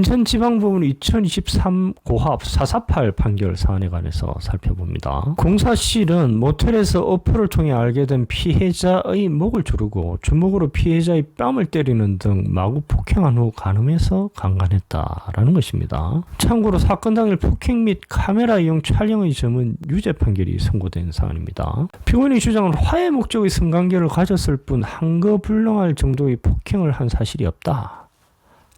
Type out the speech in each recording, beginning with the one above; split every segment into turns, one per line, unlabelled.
인천지방법원 2023 고합 448 판결 사안에 관해서 살펴봅니다. 공사실은 모텔에서 어플을 통해 알게 된 피해자의 목을 조르고 주먹으로 피해자의 뺨을 때리는 등 마구 폭행한 후 간음해서 강간했다라는 것입니다. 참고로 사건 당일 폭행 및 카메라 이용 촬영의 점은 유죄 판결이 선고된 사안입니다. 피고인의 주장은 화해 목적의 성관계를 가졌을 뿐 한거불능할 정도의 폭행을 한 사실이 없다.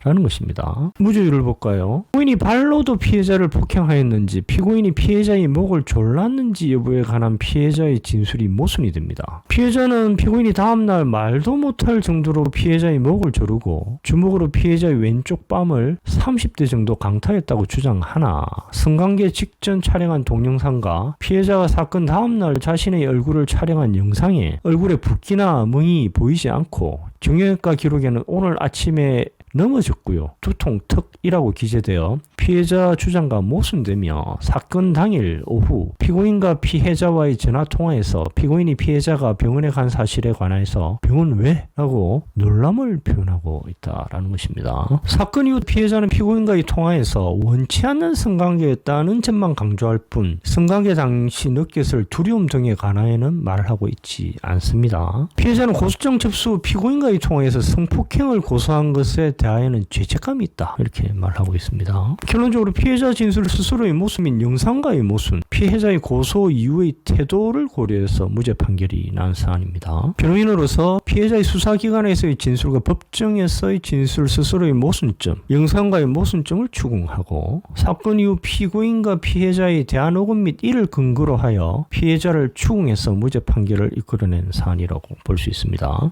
라는 것입니다. 무죄를 볼까요? 피고인이 발로도 피해자를 폭행하였는지 피고인이 피해자의 목을 졸랐는지 여부에 관한 피해자의 진술이 모순이 됩니다. 피해자는 피고인이 다음날 말도 못할 정도로 피해자의 목을 조르고 주먹으로 피해자의 왼쪽 뺨을 30대 정도 강타했다고 주장하나 성관계 직전 촬영한 동영상과 피해자가 사건 다음날 자신의 얼굴을 촬영한 영상에 얼굴에 붓기나 멍이 보이지 않고 정형외과 기록에는 오늘 아침에 넘어졌고요. 두통 턱이라고 기재되어 피해자 주장과 모순되며 사건 당일 오후 피고인과 피해자와의 전화 통화에서 피고인이 피해자가 병원에 간 사실에 관해서 병원 왜? 라고 놀람을 표현하고 있다라는 것입니다. 사건 이후 피해자는 피고인과의 통화에서 원치 않는 성관계였다는 점만 강조할 뿐 성관계 당시 느꼈을 두려움 등에 관하여는 말을 하고 있지 않습니다. 피해자는 고소장 접수 후 피고인과의 통화에서 성폭행을 고소한 것에 대하여는 죄책감이 있다 이렇게 말하고 있습니다. 결론적으로 피해자 진술 스스로의 모습 및 영상과의 모순, 피해자의 고소 이후의 태도를 고려해서 무죄 판결이 난 사안입니다. 변호인으로서 피해자의 수사기관에서의 진술과 법정에서의 진술 스스로의 모순점, 영상과의 모순점을 추궁하고 사건 이후 피고인과 피해자의 대화 녹음 및 이를 근거로 하여 피해자를 추궁해서 무죄 판결을 이끌어낸 사안이라고 볼 수 있습니다.